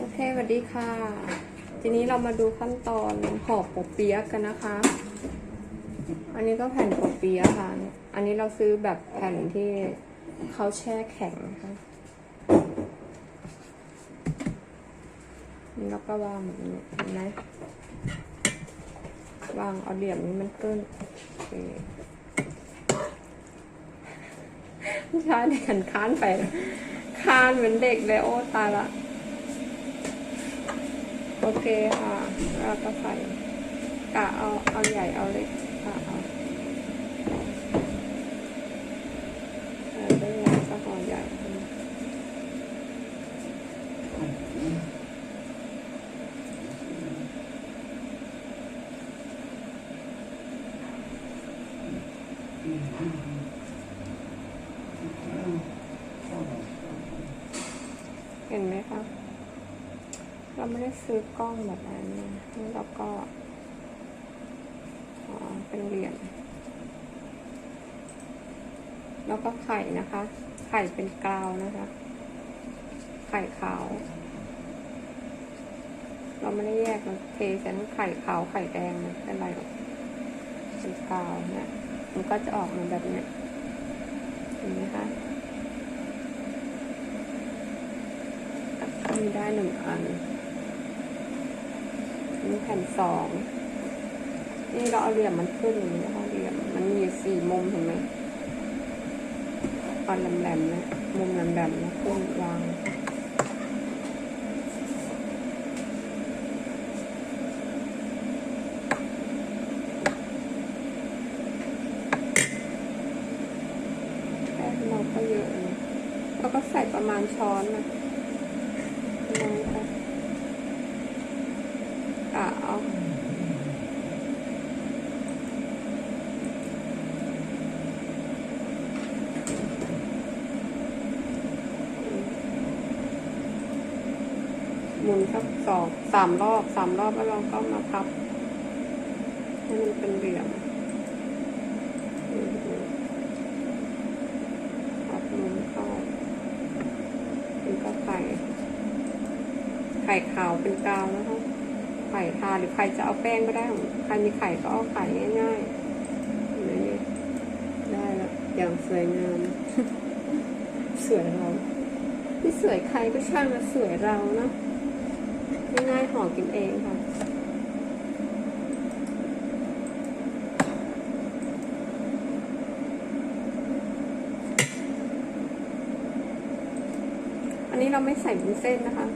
โอเคสวัสดีค่ะ ทีนี้เรามาดูขั้นตอนห่อปกเปี๊ยะกันนะคะ อันนี้ก็แผ่นปกเปี๊ยะค่ะ อันนี้เราซื้อแบบแผ่นที่เขาแช่แข็งนะคะนี่เราก็วางแบบนี้เห็นไหมวางเอาเหลี่ยมนี้มันขึ้นผู้ชายเดินค้านไปคานเหมือนเด็กเลยโอ้ตายละ โอเคค่ะเราก็ใส่กะเอาเอาใหญ่เอาเล็กค่ะเอาใส่ได้ใหญ่ก็ห่อใหญ่เห็นไหมคะ เราไม่ได้ ซื้อกล้องแบบนั้นนะนี่เราก็เป็นเหรียญแล้วก็ไข่นะคะ ไข่เป็นกาวนะคะ ไข่ขาว เราไม่ได้แยกเราเทใส่ทั้งไข่ขาวไข่แดงนะเป็นไรหรอกเป็นกาวเนี่ยมันก็จะออกมาแบบเนี้ยเห็นไหมคะมีได้หนึ่งอัน นี่แผ่นสอง นี่เราเอาเหลี่ยมมันขึ้นอย่างนี้นะคะเหลี่ยมมันมีสี่มุมเห็นไหมตอนแหลมๆนะ มุมแหลมๆนะขึ้นวางแป้งเราก็เยอะนะแล้วก็ใส่ประมาณช้อนนะน้อยค่ะกะเอา หมุนสักสองสามรอบสามรอบแล้วเราก็มาพับให้มันเป็นเหลี่ยมพับมุมเข้าเป็นก็ไข่ไข่ขาวเป็นกาวนะคะ ไข่ทาหรือใครจะเอาแป้งก็ได้ ใครมีไข่ก็เอาไข่ง่ายๆนี่ได้แล้วอย่างสวยงามสวยเราที่สวยใครก็ช่างมาสวยเราเนาะ ง่ายๆห่อกินเองค่ะอันนี้เราไม่ใส่บุนเส้นนะคะ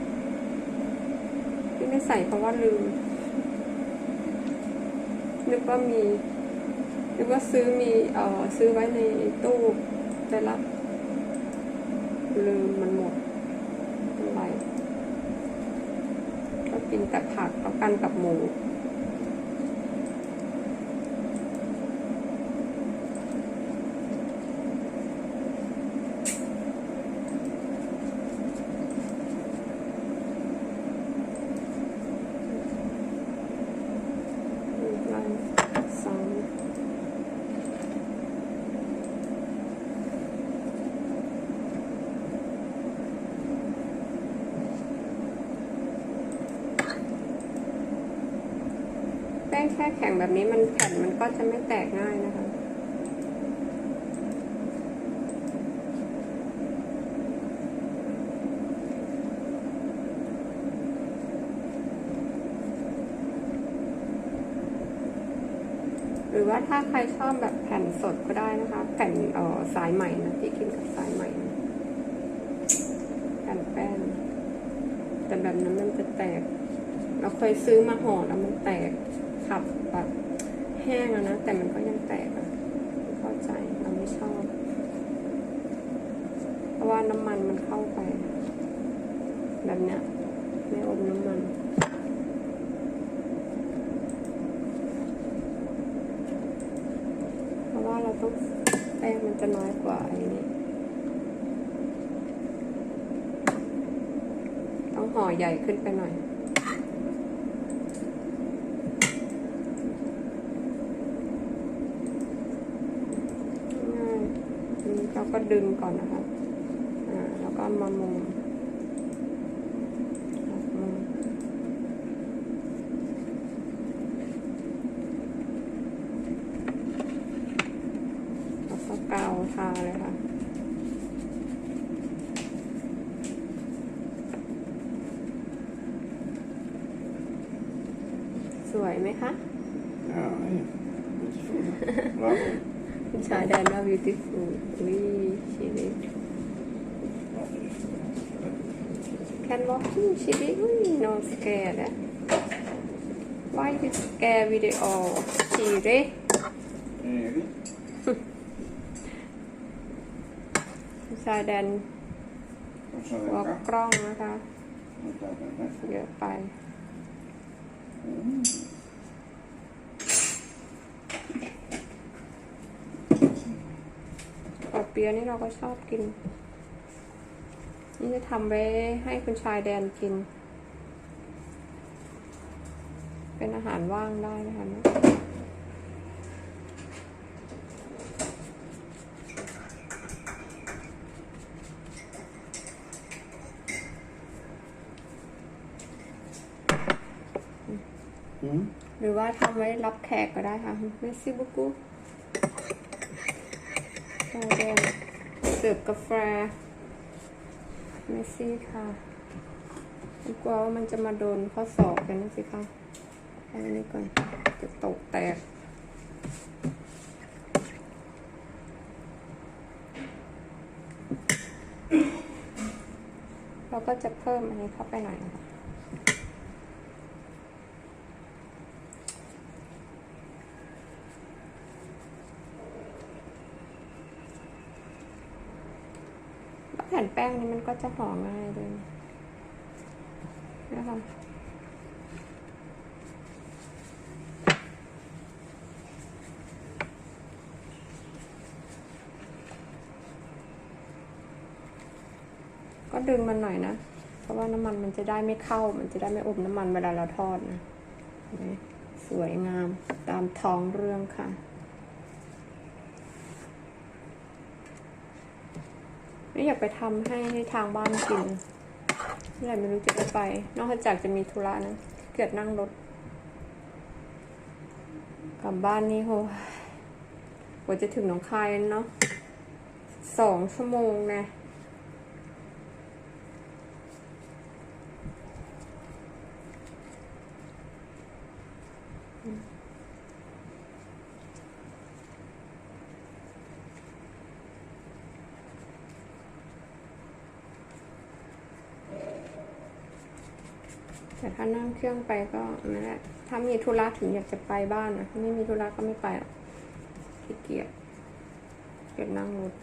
ที่ไม่ใส่เพราะว่าลืมนึกว่ามีนึกว่าซื้อมีเอ่อซื้อไว้ในตู้ไปรับลืมมันหมดเป็นไร กินแต่ผักแล้วกันกับหมู อีกวันสอง แช่แข็งแบบนี้มันแผ่นมันก็จะไม่แตกง่ายนะคะหรือว่าถ้าใครชอบแบบแผ่นสดก็ได้นะคะ แผ่นเออสายใหม่นะที่กินกับสายใหม่นะแผ่นแป้งแต่แบบนั้นมันจะแตก เราเคยซื้อมาห่อแล้วมันแตก ขับแบบแห้งแล้วนะ แต่มันก็ยังแตกอะเข้าใจเราไม่ชอบ เพราะว่าน้ำมันมันเข้าไป แบบเนี้ยไม่อมน้ำมันเพราะว่าเราต้องแป้งมันจะน้อยกว่าไอ้นี่ต้องห่อใหญ่ขึ้นไปหน่อย ก็ดึงก่อนนะคะแล้วก็มามุงแล้วก็กาวทาเลยค่ะสวยไหมคะ Oh, yeah. That's คุณชายแดนว่า beautiful อุ้ยชีวิต can walking ชีวิตอุ้ย no scared อะ why you scare video ชีริต Erik. คุณชายแดน Och så กลัว vänta. กล้องนะคะ Vänta, vänta. เยอะไป Mm. ปียนี่เราก็ชอบกิน นี่จะทำไว้ให้คุณชายแดนกิน เป็นอาหารว่างได้นะคะเนี่ยหรือว่าทำไว้รับแขกก็ได้ค่ะเมสซี่บุกุชายแดนเสิร์ฟกาแฟเมสซี่ค่ะกลัวว่ามันจะมาโดนข้อศอกกันนะสิคะอันนี้ก่อนจะตกแตกเราก็จะเพิ่มอันนี้เข้าไปหน่อยนะคะ แล้วแผ่นแป้งนี้มัน ก็จะห่อง่ายด้วยนะคะก็ดึงมันหน่อยนะ เพราะว่าน้ำมันมันจะได้ไม่เข้า มันจะได้ไม่อมน้ำมันเวลาเราทอดนะ สวยงามตามท้องเรื่องค่ะ ไม่ อยากไปทำให้ทางบ้านกินเมื่อไหร่ไม่รู้จะได้ไป นอกจากจะมีธุระนะ เกิดนั่งรถ กลับบ้านนี่โหกว่าจะถึงหนองคายเนาะสองชั่วโมงนะ แต่ถ้านั่งเครื่องไปก็นั่นแหละถ้ามีธุระถึงอยากจะไปบ้านนะไม่มีธุระก็ไม่ไปหรอกขี้เกียจเกียจนั่งรถ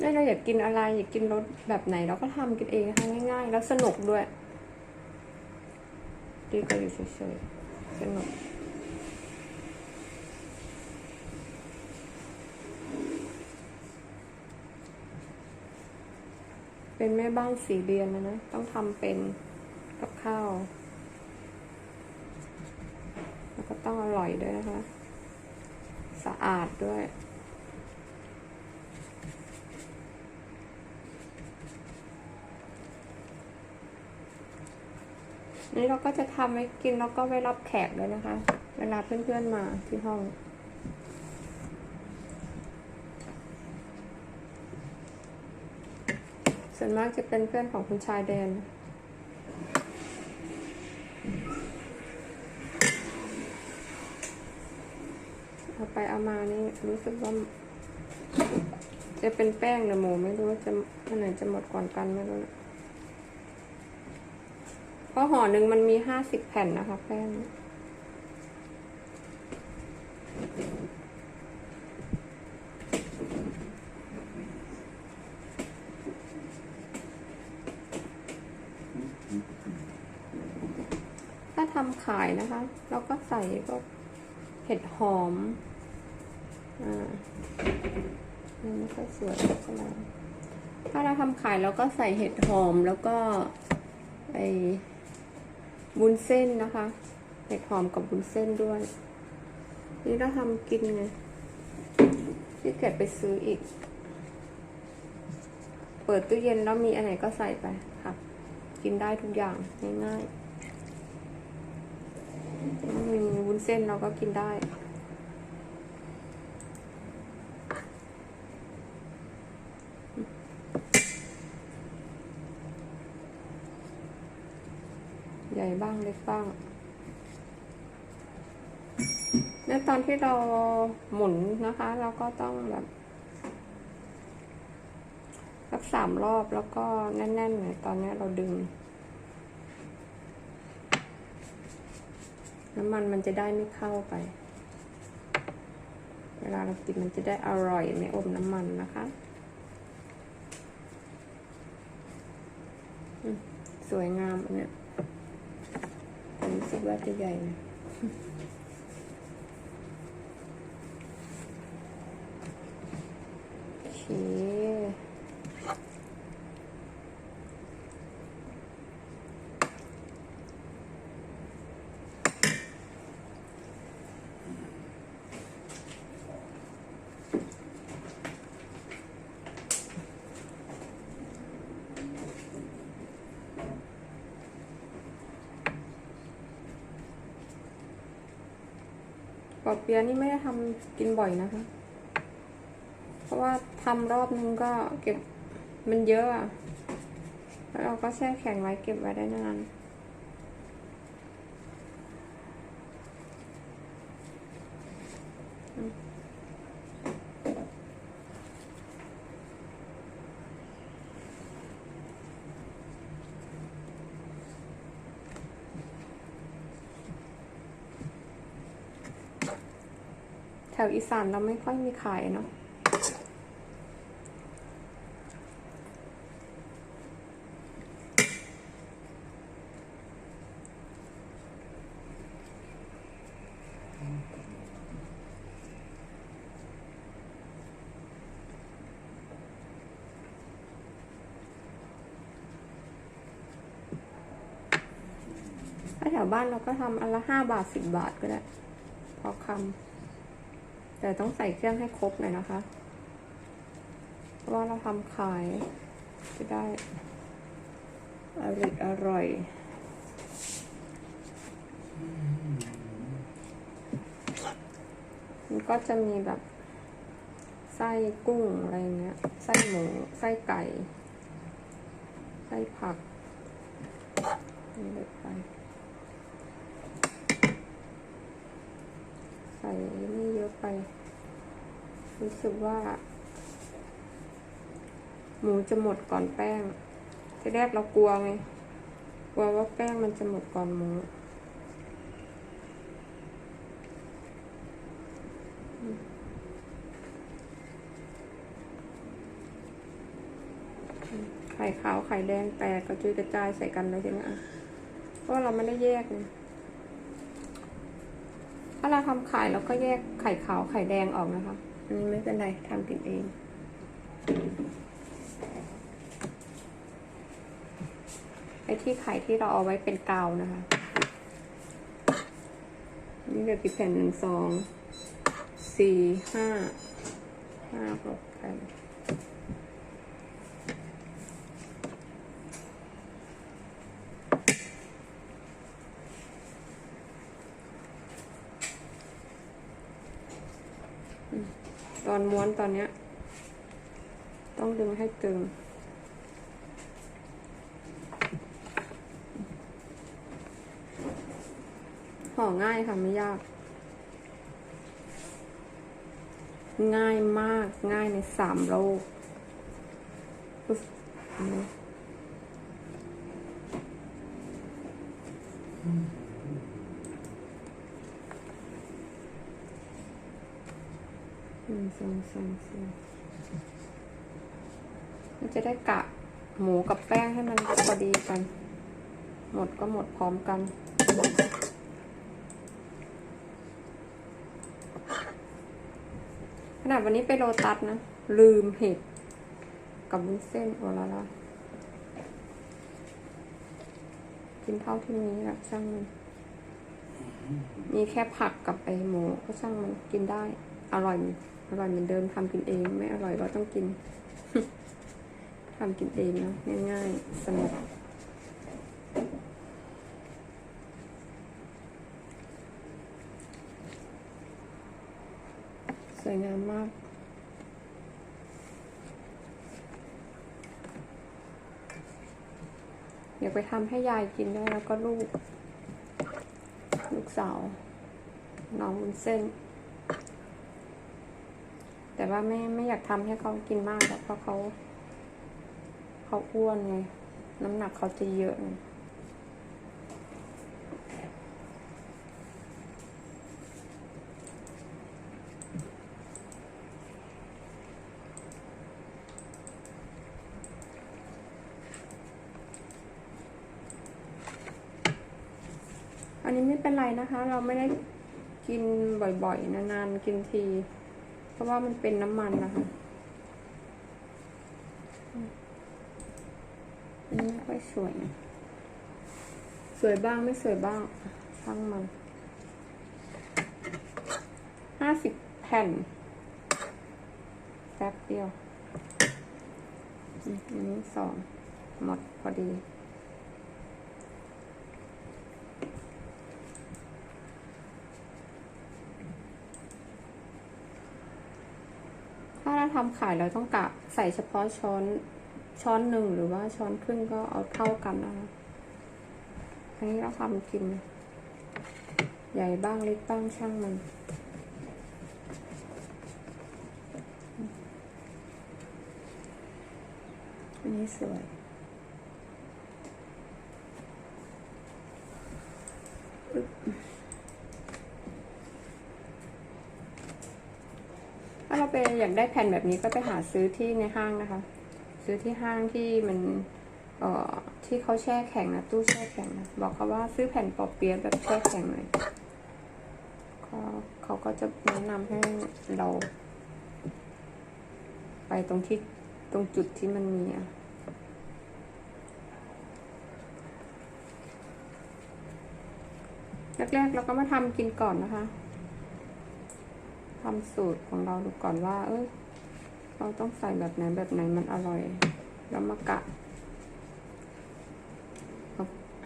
ถ้เราอยากกินอะไรอยากกินรสแบบไหนเราก็ทำกินเองนะคะง่ายๆ แล้วสนุกด้วย ดีกว่าอยู่เฉยๆสนุกเป็นแม่บ้านสีเรียนนะนะ ต้องทำเป็นกับข้าว แล้วก็ต้องอร่อยด้วยนะคะ สะอาดด้วย นี่เราก็จะทำให้กินแล้วก็ไว้รับแขกด้วยนะคะ เวลาเพื่อนๆมาที่ห้องส่วนมากจะเป็นเพื่อนของคุณชายแดน เอาไปเอามานี่รู้สึกว่า จะเป็นแป้งหรือหมูไม่รู้ว่าจะอันไหนจะหมดก่อนกันไม่รู้นะ เพราะห่อหนึ่งมันมีห้าสิบแผ่นนะคะแป้งถ้าทำขายนะคะเราก็ใส่ก็เห็ดหอม อ่านี่ไม่ค่อยสวยใช่ไหมถ้าเราทำขายเราก็ใส่เห็ดหอมแล้วก็ไอ วุ้นเส้นนะคะเห็ดหอมกับวุ้นเส้นด้วย นี่เราทำกินไงที่เก็บไปซื้ออีก เปิดตู้เย็นแล้วมีอะไรก็ใส่ไปค่ะ กินได้ทุกอย่างง่ายๆมีวุ้นเส้นเราก็กินได้ ให ญ่บ้างเล็กบ้างเนี่ยตอนที่เราหมุนนะคะ เราก็ต้องแบบสักสามรอบแล้วก็แน่นๆหน่อยตอนนี้เราดึง น้ำมันมันจะได้ไม่เข้าไป เวลาเรากินมันจะได้อร่อยไม่อมน้ำมันนะคะสวยงามอันเนี้ย ผมรู้สึกว่าจะใหญ่นะโอเค อกเปียนี่ไม่ได้ทำกินบ่อยนะคะ เพราะว่าทำรอบนึงก็เก็บมันเยอะอะแล้วเราก็แช่แข็งไว้เก็บไว้ได้นาน แถวอีสานเราไม่ค่อยมีขายเนาะถ้าแถวบ้านเราก็ทำอันละห้าบาทสิบบาทก็ได้ พอคำ แต่ต้องใส่เครื่องให้ครบหน่อยนะคะ เพราะว่าเราทำขายจะได้อร่อยอร่อยมันก็จะมีแบบ ไส้กุ้งอะไรเงี้ย ไส้หมู ไส้ไก่ ไส้ผักนี่เลยไป ใส่นี่เยอะ ไป รู้สึกว่า หมูจะหมดก่อนแป้งทีแรกเรากลัวไง กลัวว่าแป้งมันจะหมดก่อนหมูไข่ขาวไข่แดงแตกกระจุยกระจายใส่กันเลยทีนี้อะเพราะเราไม่ได้แยกไง ถ้าเราทำไข่เราก็แยกไข่ขาวไข่แดงออกนะคะ อันนี้ไม่เป็นไรทำกินเอง ไอ้ที่ไข่ที่เราเอาไว้เป็นกาวนะคะ นี่เหลือกี่แผ่นหนึ่งสองสี่ห้าห้าหกแผ่น ม้วนตอนเนี้ย ต้องดึงให้ตึง ห่อง่ายค่ะไม่ยาก ง่ายมากง่ายในสามโลกอุ๊ยอันนี้ห นึ่งสองสามสี่มันจะได้กะหมูกับแป้งให้มันพอดีกัน หมดก็หมดพร้อมกัน ขนาดวันนี้ไปโลตัสนะ ลืมเห็ดกับวุ้นเส้นโอลาลากินเท่าที่นี้แหละช่างมันมีแค่ผักกับไอหมูก็ช่างมันกินได้ อร่อย อร่อยเหมือนเดิมทำกินเอง ไม่อร่อยก็ต้องกินทำกินเองนะง่ายๆสนุกสวยงามมากเดี๋ยวไปทำให้ยายกินด้วยแล้วก็ลูก ลูกสาว น้องบนเส้น แต่ว่าไม่ไม่อยากทำให้เขากินมากหรอกเพราะเขา เขาอ้วนไงน้ำหนักเขาจะเยอะอันนี้ไม่เป็นไรนะคะ เราไม่ได้กินบ่อยๆ นานๆ กินที เพราะว่ามันเป็นน้ำมันนะคะอันนี้ไม่ค่อยสวยนะสวยบ้างไม่สวยบ้างช่างมันห้าสิบแผ่นแป๊บเดียวอันนี้สองหมดพอดี ทำเราทำขายเราต้องกะใส่เฉพาะช้อนช้อนหนึ่งหรือว่าช้อนครึ่งก็เอาเท่ากันนะคะอันนี้เราทำกิน ใหญ่บ้างเล็กบ้างช่างมันอันนี้สวยาเราไปอยากได้แผ่นแบบนี้ก็ไปหาซื้อที่ในห้างนะคะ ซื้อที่ห้างที่มันเอ่อที่เขาแช่แข็งนะตู้แช่แข็งนะบอกเขาว่าซื้อแผ่นปอเปี๊ยะแบบแช่แข็งหน่อยเขาเขาก็จะแนะนำให้เรา ไปตรงที่ตรงจุดที่มันมีอะแรกๆเราก็มาทำกินก่อนนะคะ ทำสูตรของเราดูก่อนว่า เอ้ยเราต้องใส่แบบไหนแบบไหนมันอร่อย แล้วมากะ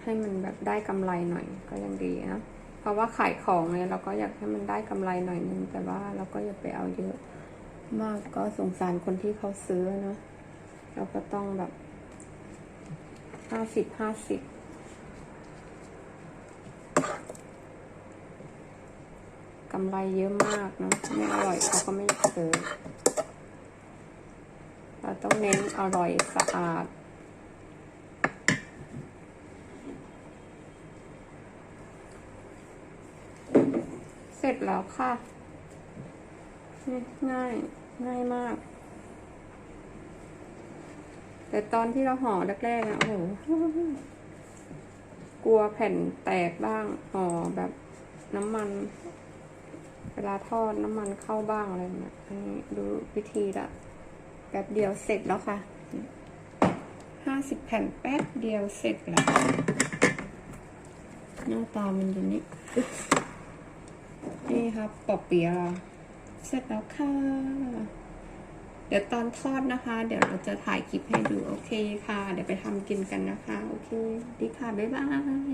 ให้มันแบบได้กำไรหน่อยก็ยังดีนะเพราะว่าขายของเนี่ยเราก็อยากให้มันได้กำไรหน่อยนึงแต่ว่าเราก็อย่าไปเอาเยอะ มากก็สงสารคนที่เขาซื้อนะเราก็ต้องแบบห้าสิบห้าสิบ กำไรเยอะมากนะไม่อร่อยเขาก็ไม่อยากซื้อเราต้องเน้นอร่อยสะอาด เสร็จแล้วค่ะง่ายง่ายมาก แต่ตอนที่เราห่อแรกๆอะโอ้โหกลัวแผ่นแตกบ้างห่อแบบน้ำมัน เวลาทอดน้ำมันเข้าบ้างอะไรเนี่ยอันนี้ดูวิธีละแป๊บเดียวเสร็จแล้วค่ะห้าสิบแผ่นแป๊บเดียวเสร็จแล้วหน้าตามันอยู่นี่นี่ครับปอบเปียะเสร็จแล้วค่ะ เดี๋ยวตอนทอดนะคะ เดี๋ยวเราจะถ่ายคลิปให้ดู โอเคค่ะ เดี๋ยวไปทำกินกันนะคะ โอเค ดีค่ะ บ๊ายบาย